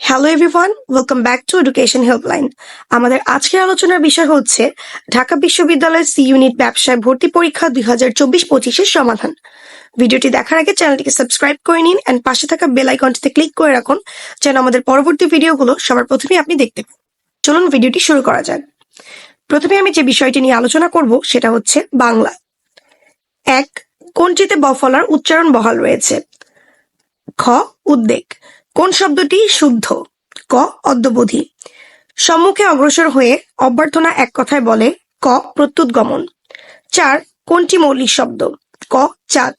Hello everyone welcome back to education helpline আমাদের আজকের আলোচনার বিষয় হচ্ছে ঢাকা বিশ্ববিদ্যালয়ের সি ইউনিট ব্যবসায় ভর্তি পরীক্ষা দুই হাজার চব্বিশ পঁচিশের সমাধান। ভিডিওটি দেখার আগে চ্যানেলটিকে সাবস্ক্রাইব করে নিন অ্যান্ড পাশে থাকা বেল আইকনটিতে ক্লিক করে রাখুন যেন আমাদের পরবর্তী ভিডিওগুলো সবার প্রথমে আপনি দেখতে পান। চলুন ভিডিওটি শুরু করা যাক। প্রথমে আমি যে বিষয়টি নিয়ে আলোচনা করব সেটা হচ্ছে বাংলা। এক, কোনটিতে বফলার উচ্চারণ বহাল রয়েছে? খ, উদ্বেগ। কোন শব্দটি শুদ্ধ? ক, অদ্যবোধী। সম্মুখে অগ্রসর হয়ে অভ্যর্থনা এক কথায় বলে ক প্রত্যুত গমন চার, কোনটি মৌলিক শব্দ? ক, চাঁদ।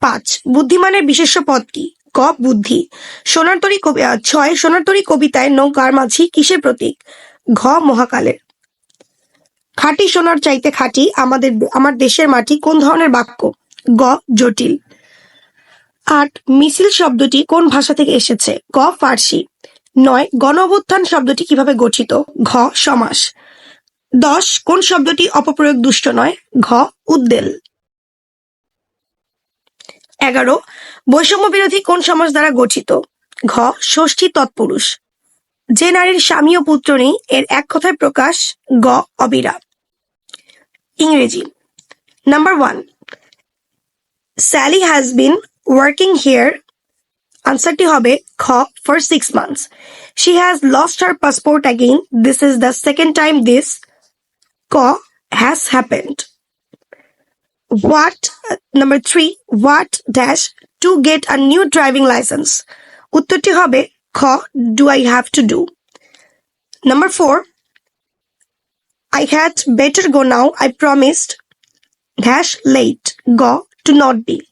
পাঁচ, বুদ্ধিমানের বিশেষ্য পদ কি? ক, বুদ্ধি। সোনার তরী কবি ছয়, সোনার তরী কবিতায় নৌকার মাঝি কিসের প্রতীক? ঘ, মহাকালের। খাঁটি সোনার চাইতে খাঁটি আমাদের, আমার দেশের মাটি কোন ধরনের বাক্য? গ, জটিল। আট, মিছিল শব্দটি কোন ভাষা থেকে এসেছে? ক ফার্সি। নয় গণ শব্দটি কীভাবে গঠিত? ঘ, সমাস। দশ, কোন শব্দটি অপপ্রয়োগ দুষ্ট নয়? ঘ, উদ্দেল। এগারো, বৈষম্য বিরোধী কোন সমাজ দ্বারা গঠিত? ঘ, ষষ্ঠী তৎপুরুষ। যে নারীর স্বামী ও পুত্র নেই, এর এক কথায় প্রকাশ গ অবিরা ইংরেজি। Number one, Sally has been working here আনসারটি হবে খ for six months she has lost her passport again this is the second time this ক has happened what number three what dash to get a new driving licence উত্তরটি হবে খ do I have to do number four I had better go now, I promised. Dash late. Go to not be.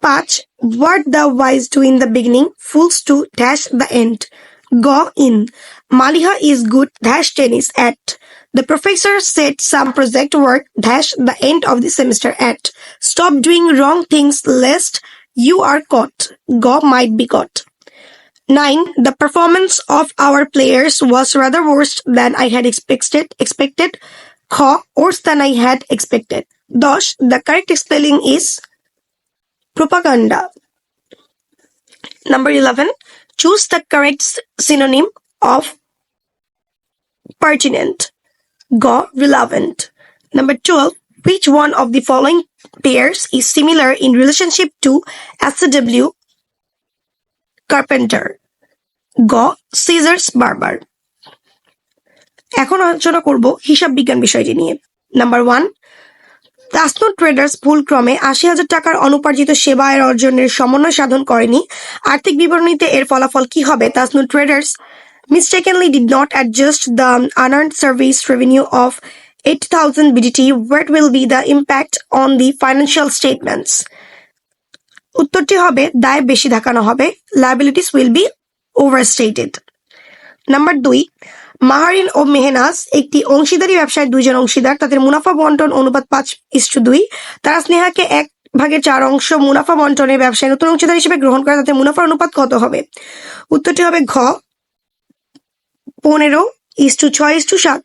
Patch. What the wise do in the beginning, fools to dash the end. Go in. Maliha is good dash tennis at. The professor said some project work dash the end of the semester at. Stop doing wrong things lest you are caught. Go might be caught. 9. The performance of our players was rather worse than I had expected. Expected. Kha, worse than I had expected. Dash, the correct spelling is propaganda. Number 11. Choose the correct synonym of pertinent. Go, relevant. Number 12. Which one of the following pairs is similar in relationship to SW carpenter গ scissors বারবার এখন আলোচনা করব হিসাব বিজ্ঞান বিষয়টি নিয়ে number one তাসনুট traders ভুল ক্রমে আশি হাজার টাকার অনুপার্জিত সেবা আয়ের অর্জনের সমন্বয় সাধন করেনি আর্থিক বিবরণীতে এর ফলাফল কি হবে Tasnut traders mistakenly did not adjust the unearned service revenue of 80,000 BDT. What will be the impact on the financial statements? উত্তরটি হবে দায় বেশি দেখানো হবে liabilities will be overstated number দুই মাহারিন ও মেহনাজ একটি অংশীদারি ব্যবসায় দুইজন অংশীদার। তাদের মুনাফা বন্টন অনুপাত পাঁচ ইস্টু দুই। তারা স্নেহাকে এক ভাগের চার অংশ মুনাফা বন্টনের ব্যবসায় নতুন অংশীদার হিসেবে গ্রহণ করে। তাদের মুনাফার অনুপাত কত হবে? উত্তরটি হবে ঘ। পনেরো ইস্টু ছয় ইস্টু সাত।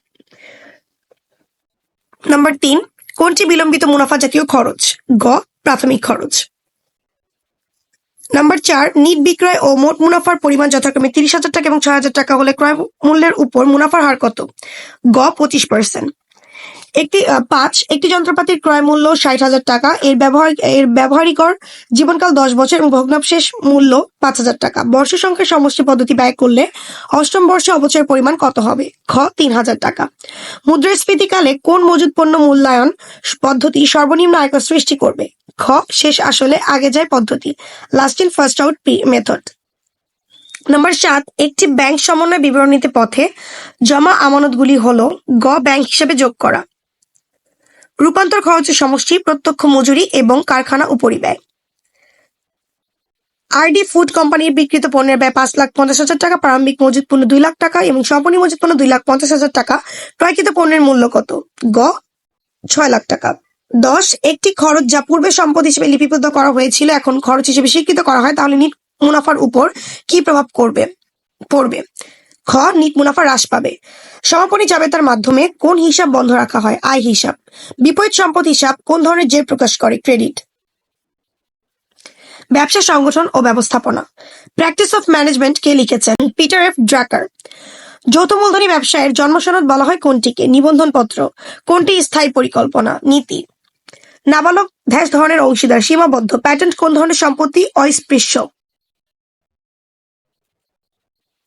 নাম্বার তিন, কোনটি বিলম্বিত মুনাফা জাতীয় খরচ? গ, প্রাথমিক খরচ। নাম্বার চার, নিট বিক্রয় ও মোট মুনাফার পরিমাণ যথাক্রমে তিরিশ হাজার টাকা এবং ছয় হাজার টাকা হলে ক্রয় মূল্যের উপর মুনাফার হার কত? গ, পঁচিশ পার্সেন্ট একটি পাঁচ, একটি যন্ত্রপাতির ক্রয় মূল্য ষাট হাজার টাকা। এর ব্যবহার, এর ব্যবহারিকর জীবনকাল দশ বছর এবং ভগ্নাবশেষ মূল্য পাঁচ হাজার টাকা। বর্ষ সংখ্যার সমষ্টি পদ্ধতি ব্যয় করলে অষ্টম বর্ষে অবচয়ের পরিমাণ কত হবে? খ, তিন হাজার টাকা। মুদ্রাস্ফীতিকালে কোন মজুদ পণ্য মূল্যায়ন পদ্ধতি সর্বনিম্ন আয়কর সৃষ্টি করবে? খ, শেষ আসলে আগে যায় পদ্ধতি। Last in first out method number সাত, একটি ব্যাংক সমন্বয় বিবরণীতে পথে জমা আমানতগুলি হল গ, ব্যাংক হিসেবে যোগ করা। রূপান্তর খরচের সমষ্টি, প্রত্যক্ষ মজুরি এবং কারখানা উপরিব্যয় আরডি ফুড কোম্পানির বিক্রিত পণ্যের ব্যয় পাঁচ লাখ পঞ্চাশ হাজার টাকা, প্রারম্ভিক মজুদ পণ্য দুই লাখ টাকা এবং সম্পূর্ণ মজুদ পণ্য দুই লাখ পঞ্চাশ হাজার টাকা। ক্রয়কৃত পণ্যের মূল্য কত? গ, ছয় লাখ টাকা। দশ, একটি খরচ যা পূর্বে সম্পদ হিসেবে লিপিবদ্ধ করা হয়েছিল, এখন খরচ হিসেবে স্বীকৃত করা হয়, তাহলে নিট মুনাফার উপর কি প্রভাব করবে? পড়বে? খ নিট মুনাফা হ্রাস পাবে। সমাপনী জাবেতার মাধ্যমে কোন হিসাব বন্ধ রাখা হয়? আয় হিসাব। বিপরীত সম্পদ হিসাব কোন ধরনের জের প্রকাশ করে? ক্রেডিট। ব্যবসা সংগঠন ও ব্যবস্থাপনা। প্র্যাকটিস অফ ম্যানেজমেন্ট কে লিখেছেন পিটার এফ ড্রাকার। যৌথ মূলধনী ব্যবসায়ের জন্মসনদ বলা হয় কোনটিকে? নিবন্ধনপত্র। কোনটি স্থায়ী পরিকল্পনা? নীতি। নাবালক ধ্যাস ধরনের অংশীদার সীমাবদ্ধ। প্যাটেন্ট কোন ধরনের সম্পত্তি? অস্পৃশ্য।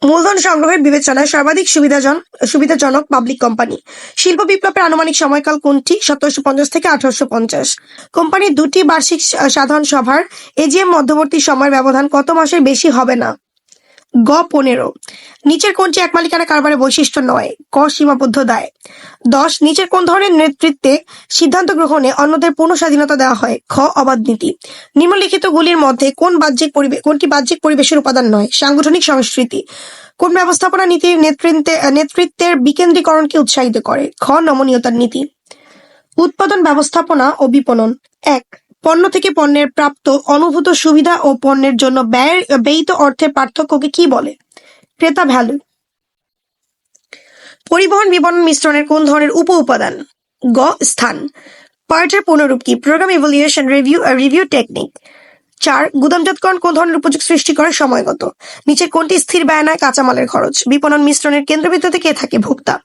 মূলধন সংগ্রহের বিবেচনায় সর্বাধিক সুবিধাজন, সুবিধাজনক পাবলিক কোম্পানি শিল্প বিপ্লবের আনুমানিক সময়কাল কোনটি? সতেরোশো পঞ্চাশ থেকে আঠারোশো পঞ্চাশ। কোম্পানির দুটি বার্ষিক সাধারণ সভার এজিএম মধ্যবর্তী সময়ের ব্যবধান কত মাসের বেশি হবে না? গ পনেরো। নিচের কোনটি এক মালিকানা কারবারের বৈশিষ্ট্য নয় ক সীমাবদ্ধ দায়। দশ, নিচের কোন ধরনের নেতৃত্বে সিদ্ধান্ত গ্রহণে অন্যদের পূর্ণ স্বাধীনতা দেওয়া হয়, খ, অবাধ নীতি। নিম্নলিখিত গুলির মধ্যে কোন বাহ্যিক পরিবেশ কোনটি বাহ্যিক পরিবেশের উপাদান নয়, সাংগঠনিক সংস্কৃতি। কোন ব্যবস্থাপনা নীতির নেতৃত্বে, নেতৃত্বের বিকেন্দ্রীকরণকে উৎসাহিত করে, খ, নমনীয়তার নীতি। উৎপাদন ব্যবস্থাপনা ও বিপণন, এক। পণ্য থেকে পণ্যের প্রাপ্ত অনুভূত সুবিধা ও পণ্যের জন্য ব্যয়, ব্যয়িত অর্থের পার্থক্যকে কি বলে? ক্রেতা ভ্যালু। পরিবহন বিপণন মিশ্রণের কোন ধরনের উপ উপাদান? গ, স্থান। পার্টের পুনরূপ কি? Program evolution review review technique. চার, গুদামজাতকরণ কোন ধরনের উপযোগ সৃষ্টি করে সময়গত? নিচের কোনটি স্থির ব্যয় নয়? কাঁচামালের খরচ। বিপণন মিশ্রণের কেন্দ্রবিন্দুতে কে থাকে? ভোক্তা।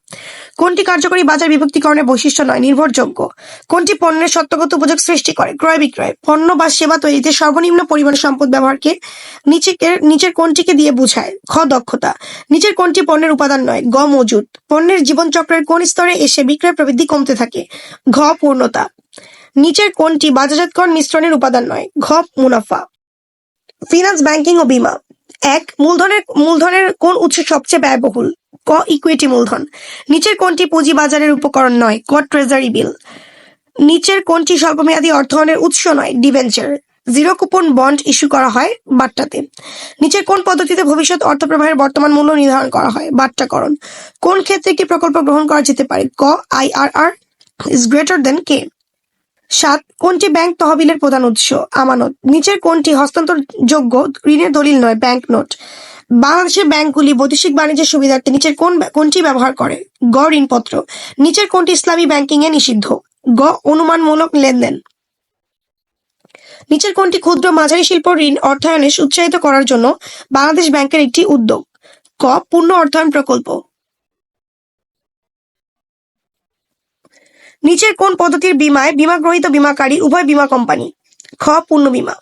কোনটি কার্যকরী বাজার বিভক্তিকরণের বৈশিষ্ট্য নয়? নির্ভরযোগ্য। কোনটি পণ্যের সত্যগত উপযোগ সৃষ্টি করে? ক্রয় বিক্রয়। পণ্য বা সেবা তৈরিতে সর্বনিম্ন পরিমাণ সম্পদ ব্যবহারকে নিচেকে, নিচের কোনটিকে দিয়ে বুঝায়? খ, দক্ষতা। নিচের কোনটি পণ্যের উপাদান নয়? গ, মজুদ। পণ্যের জীবনচক্রের কোন স্তরে এসে বিক্রয় প্রবৃদ্ধি কমতে থাকে? ঘ, পূর্ণতা। নিচের কোনটি বাজারজাতকরণ মিশ্রণের উপাদান নয়? ঘ, মুনাফা। ফিনান্স ব্যাংকিং ও বীমা? এক, মূলধনের মূলধনের কোন উৎস সবচেয়ে ব্যয়বহুল? ক ইকুইটি মূলধন। নিচের কোনটি পুঁজি বাজারের উপকরণ নয়? ক ট্রেজারি বিল নিচের কোনটি স্বল্পমেয়াদী অর্থায়নের উৎস নয়? Debenture zero coupon bond issue করা হয় বাট্টাতে। নিচের কোন পদ্ধতিতে ভবিষ্যৎ অর্থ প্রবাহের বর্তমান মূল্য নির্ধারণ করা হয়? বাট্টাকরণ। কোন ক্ষেত্রে একটি প্রকল্প গ্রহণ করা যেতে পারে? ক আইআরআর ইজ গ্রেটার দেন কে সাত কোনটি ব্যাংক তহবিলের প্রধান উৎস? আমানত। নিচের কোনটি হস্তান্তরযোগ্য? ঋণের দলিল নয়, ব্যাংক নোট। বাংলাদেশের ব্যাংকগুলি বৈদেশিক বাণিজ্যের সুবিধার্থে নিচের কোন কোনটি ব্যবহার করে? গ, ঋণপত্র। নিচের কোনটি ইসলামী ব্যাংকিং এ নিষিদ্ধ? গ, অনুমানমূলক লেনদেন। নিচের কোনটি ক্ষুদ্র মাঝারি শিল্প ঋণ অর্থায়নে উৎসাহিত করার জন্য বাংলাদেশ ব্যাংকের একটি উদ্যোগ? ক, পূর্ণ অর্থায়ন প্রকল্প। নিচের কোন পদ্ধতির বীমায় বিমা গ্রহীত বীমাকারী উভয় বীমা কোম্পানি? খ পূর্ণ বীমা।